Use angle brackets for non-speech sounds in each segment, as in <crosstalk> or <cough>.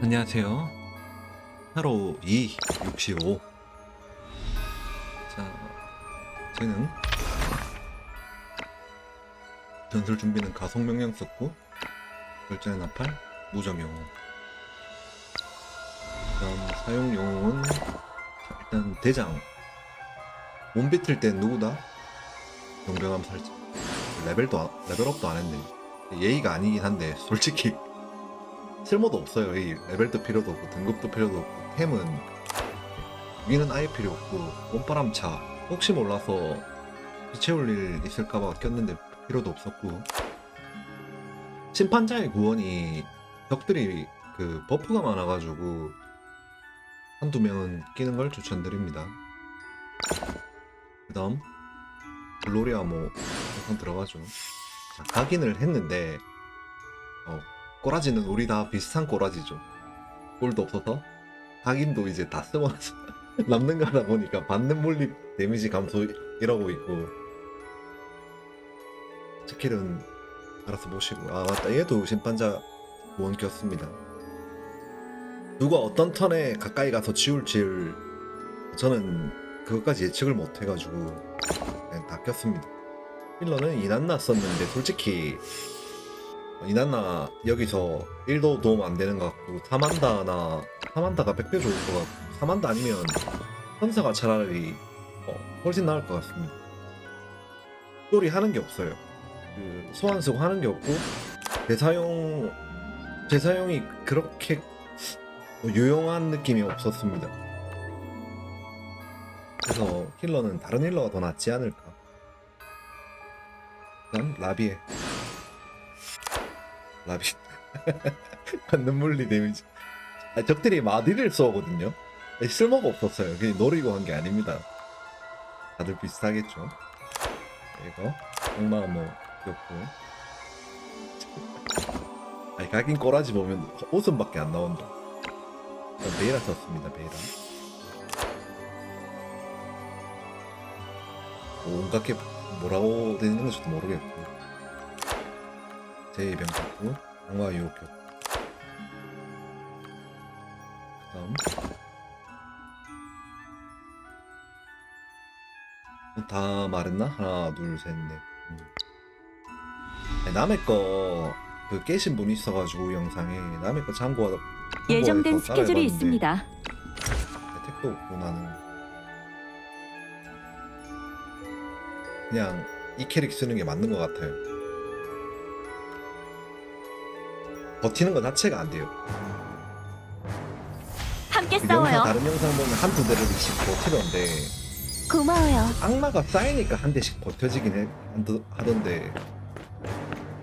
안녕하세요. 하루 2, 65. 자, 저는 전술 준비는 가속 명령 썼고, 결전의 나팔, 무적 영웅. 그다음 사용 영웅은 자, 일단 대장. 몸 비틀 땐 누구다? 용병함 살짝. 레벨도 안- 레벨업도 안 했네. 예의가 아니긴 한데 솔직히 쓸모도 없어요. 이 레벨도 필요도 없고 등급도 필요도 없고 템은 위는 아예 필요 없고 몸바람 차 혹시 몰라서 비채울 일 있을까봐 꼈는데 필요도 없었고 심판자의 구원이 적들이 그 버프가 많아가지고 한두 명은 끼는 걸 추천드립니다. 그 다음 글로리아 뭐 우선 들어가죠. 자, 각인을 했는데 어, 꼬라지는 우리 다 비슷한 꼬라지죠. 골도 없어서 각인도 이제 다 쓰고 나서 <laughs> 남는 거 하다 보니까 받는 물리 데미지 감소 이러고 있고 스킬은 알아서 보시고 아 맞다 얘도 심판자 구원 꼈습니다. 누가 어떤 턴에 가까이 가서 치울지를 저는 그것까지 예측을 못 해가지고 그냥 다 꼈습니다. 힐러는 이난나 썼는데 솔직히 이난나 여기서 1도 도움 안 되는 것 같고 사만다나 사만다가 100배 좋을 것 같고 사만다 아니면 현사가 차라리 어, 훨씬 나을 것 같습니다. 소리 하는 게 없어요. 그 소환 쓰고 하는 게 없고 재사용 재사용이 그렇게 뭐 유용한 느낌이 없었습니다. 그래서 힐러는 다른 힐러가 더 낫지 않을까. 난 라비에 라비. 받는 물리 데미지. 아, 적들이 마디를 쏘거든요. 쓸모가 없었어요. 그냥 노리고 한 게 아닙니다. 다들 비슷하겠죠? 이거. 정말 뭐 귀엽고. 아니 가긴 꼬라지 보면 웃음밖에 안 나온다. 전 베이라 썼습니다 베이라 뭐 온갖 게 뭐라고 되는 건지도 모르겠고 제2병 겼고 강화 유혹 겼고 다음 다 말했나? 하나 둘셋넷 음. 아니, 남의 거그 깨신 분 있어가지고 영상에 남의 거 참고하다 예정된 스케줄이 있습니다. 혜택도 없고 나는 그냥 이 캐릭 쓰는 게 맞는 것 같아요. 버티는 것 자체가 안 돼요. 함께 그 영상 싸워요. 다른 영상 보면 한 두 대를씩 버티던데 고마워요. 악마가 쌓이니까 한 대씩 버텨지긴 해, 하던데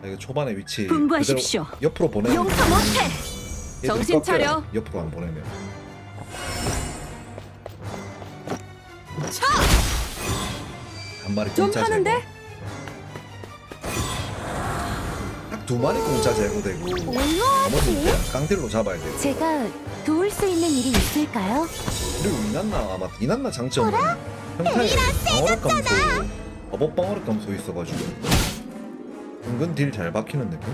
아, 이거 초반에 위치 분부하십시오. 그대로 옆으로 보내면 용서 못해. 얘들이 정신 꺾여요. 차려. 옆으로 안 보내면 한 마리 좀 공짜 하는데? 두 마리 공짜 제거되고 나머지는 그냥 깡딜로 잡아야 돼요 제가 도울 수 있는 일이 있을까요? 그리고 이난나 아마 이난나 장점은 평타에 방어력 감소 버벅 방어력 감소 있어가지고 은근 딜 잘 박히는 느낌?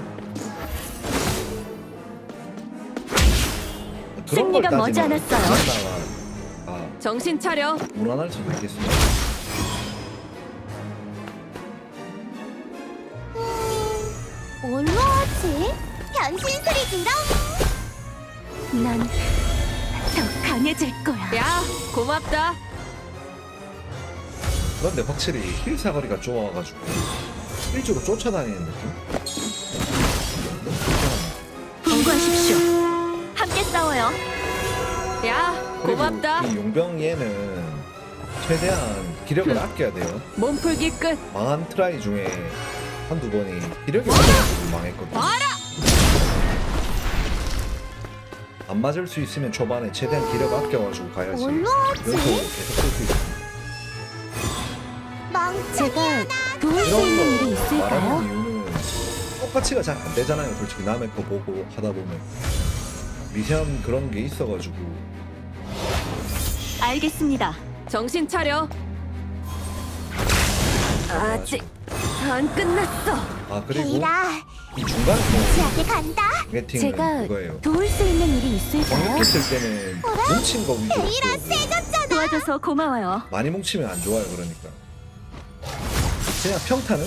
그런 승리가 따지면 머지않았어요. 이난나가 아 정신 차려. 무난할 수도 있겠습니다 변신 소리 들어. 난 더 강해질 거야. 야, 고맙다. 그런데 확실히 힐 사거리가 좁아가지고 일주로 쫓아다니는 느낌? 분부하십시오. 함께 싸워요. 야, 그리고 이 용병 얘는 최대한 기력을 아껴야 돼요 몸풀기 끝. 망한 트라이 중에 한두 번이 기력이 없어가지고 망했거든요. 안 맞을 수 있으면 초반에 최대한 기력 아껴가지고 가야지. 뭘로 연속으로 하지? 계속 쓸 수 있어. 망. 제가 도울 수 이런 있는 일이 거 말하는 있을까요? 이유는 똑같이가 잘 안 되잖아요. 솔직히 남의 거 보고 하다 보면 미세한 그런 게 있어가지고 알겠습니다. 정신 차려. 아직 안 끝났어. 아 그리고 베이라, 이 중간에 뭐 지하게 간다. 소개팅은 제가 그거예요. 도울 수 있는 일이 있을까요? 공격했을 때는 뭉친 거 위주로 쓰고 도와줘서 고마워요. 많이 뭉치면 안 좋아요. 그러니까 그냥 평타는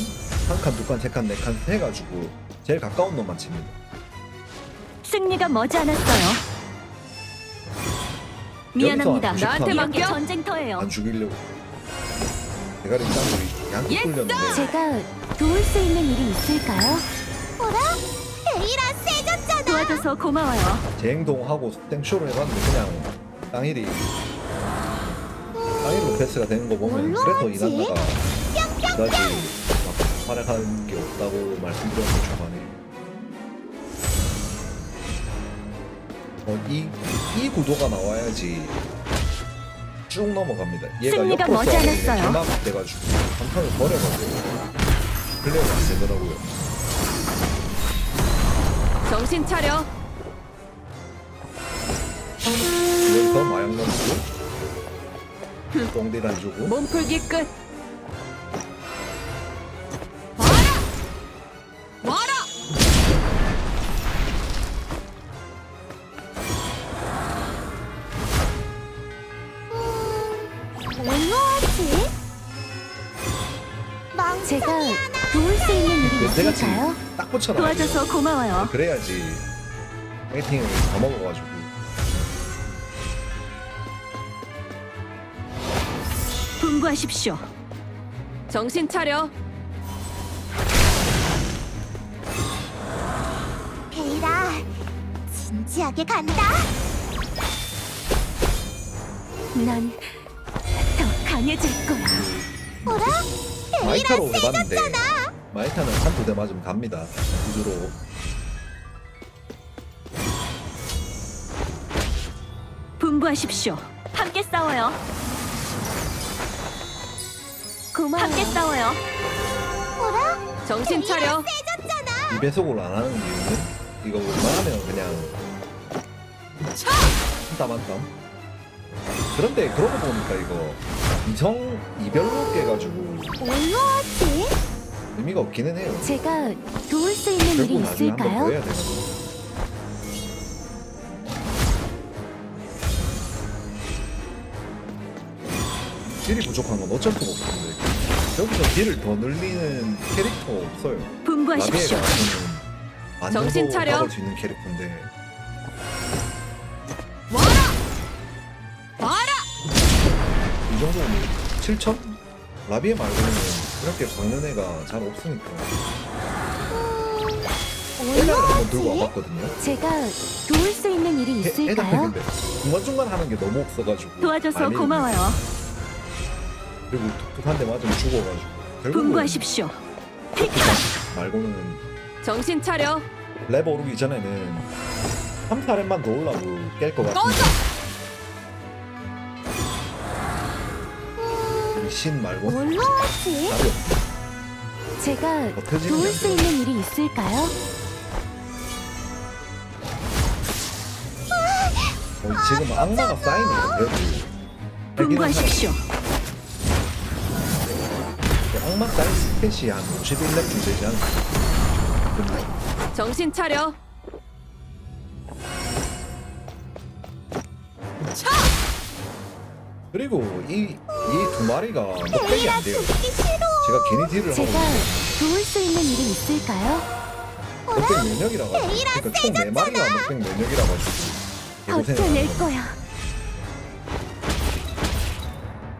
한 칸, 두 칸, 세 칸, 네 칸 해가지고 제일 가까운 놈만 칩니다. 승리가 머지않았어요. 미안합니다. 여기서 한 나한테 90 맡겨. 전쟁터예요. 안 죽이려고 대가리 짱돌이 양쪽 예스! 굴렸는데 제가 도울 수 있는 일이 있을까요? 어라? 베이라 세졌잖아. 도와줘서 고마워요. 제 행동하고 땡쇼를 해봤는데 그냥 땅일이 땅일로 패스가 되는 거 보면 뭘로 하지? 이난다가 그다지 막 활약하는 게 없다고 말씀드렸는데 초반에 어, 이, 이 구도가 나와야지 쭉 넘어갑니다 얘가 승리가 옆으로 쏘면 머지않았어요. 개막 돼가지고 한 턴을 버려가지고 플레이가 안 되더라고요 정신 차려. 여기서 마약 넣고 안 주고 몸풀기 끝. 뭘로 하지? 제가 도울 수 있는 일이 내가 있을까요? 지금 딱 붙여놔 도와줘서 고마워요. 그래야지 파이팅을 다 먹어가지고 분부하십시오. 정신 차려. 베이라, 진지하게 간다. 난 더 강해질 거야. 어라? 베이라 마이타로 해봤는데 세졌잖아. 마이타는 한 두 대 맞으면 갑니다 우주로 분부하십시오. 함께 싸워요. 고마워. 함께 싸워요. 어라? 정신 차려. 세졌잖아. 이 배속을 안 하는 이유는 이거 웬만하면 그냥 한땀 한땀 그런데 그러고 보니까 이거 이성 이별로 깨가지고 하지? 의미가 없기는 해요 제가 도울 수 있는 일이 결국 나중에 한번 더 있을까요? 해야 딜이 부족한 건 어쩔 수가 없는데 여기서 딜을 더 늘리는 캐릭터 없어요 분부하십시오. 라비에가 정신 차려. 수 있는 캐릭터인데 이 정도면 7천? 라비에 말고는 이렇게 박는 애가 잘 없으니까 에다를 한번 들고? 와봤거든요 제가 도울 수 있는 일이 있을까요? 중간중간 하는 게 너무 없어가지고 도와줘서 고마워요. 그리고 툭툭 한 대 맞으면 죽어가지고 결국은 분부하십시오. 말고는 정신 차려. 레버 오르기 전에는 3, 4렙만 더 올라도 깰것 같은데 신 말고 뭘로? 답이 없어 제가 버텨지는 도울 게 수. 있는 일이 있을까요? 어, 지금 악마가 쌓이네요 그래도 분부하십시오. 악마 쌓인 스탯이 한 51렙 좀 되지 않나 정신 차려. 그리고 이 이 두 마리가 넉백이 안 돼요. 죽기 싫어. 제가 괜히 딜을 하고 제가 도울 수 있는 일이 있을까요? 넉백 면역이라 가지고 그러니까 총 4마리가 넉백 면역이라 가지고 버텨낼 거야.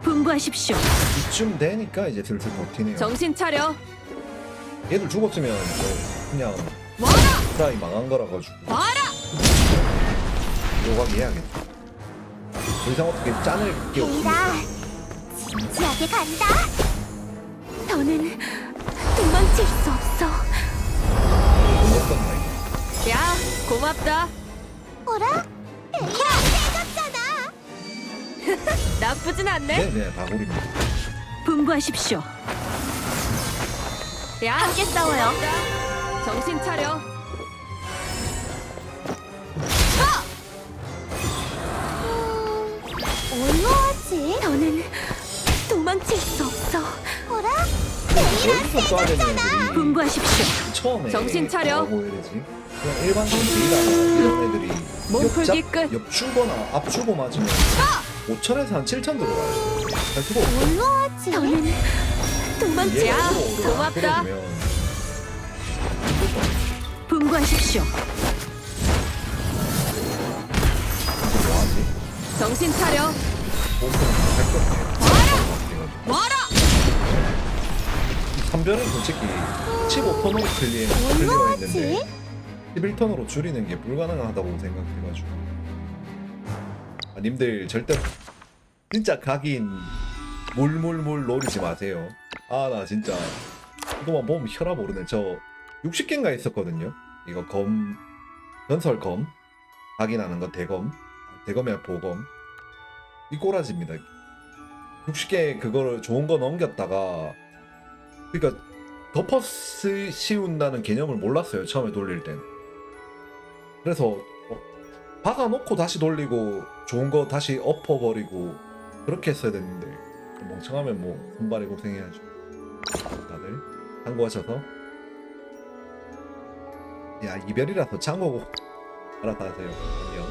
분부하십시오. 이쯤 되니까 이제 슬슬 버티네요. 정신 차려. 얘들 죽었으면 뭐 그냥 프라이 망한 거라 가지고. 요각 해야겠다 더 이상 어떻게 짠을 베이라, 진지하게 간다. 더는 도망칠 수 없어. 야 고맙다. 어라? 베이라 세졌잖아. 나쁘진 않네. 네네 다구리입니다 분부하십시오. 야 함께 싸워요. 정신 차려. 어라? 여기서 쏴야 되는 애들이 분부하십시오. 처음에 정신 차려. 뭐라고 해야 되지? 그냥 일반 선수이라 이런 애들이 몸 풀기 옆잡- 끝. 옆주거나 앞주거 맞으면 5천에서 한 7천 들어가요. 잘? 저는 도망치. 얘가 야, 서로 고맙다. 분부하십시오. 이거 뭐하지? 정신 차려. 할거 없네. 와라. 3변은 솔직히 15턴으로 클리어, 뭘로 클리어 하지? 했는데 11턴으로 줄이는 게 불가능하다고 생각해가지고. 아, 님들 절대 진짜 각인 물물물 노리지 마세요. 아 나 진짜 이거만 보면 혈압 오르네. 저 60개인가 있었거든요. 이거 검 전설 검 각인하는 거 대검 대검이야 보검. 이 꼬라지입니다. 60개 그거를 좋은 거 넘겼다가 그러니까 덮어 쓰- 씌운다는 개념을 몰랐어요 처음에 돌릴 땐 그래서 어, 박아놓고 다시 돌리고 좋은 거 다시 엎어버리고 그렇게 했어야 됐는데 멍청하면 뭐 손발이 고생해야죠. 다들 참고하셔서. 야 이별이라서 참고고 알았다 하세요. 안녕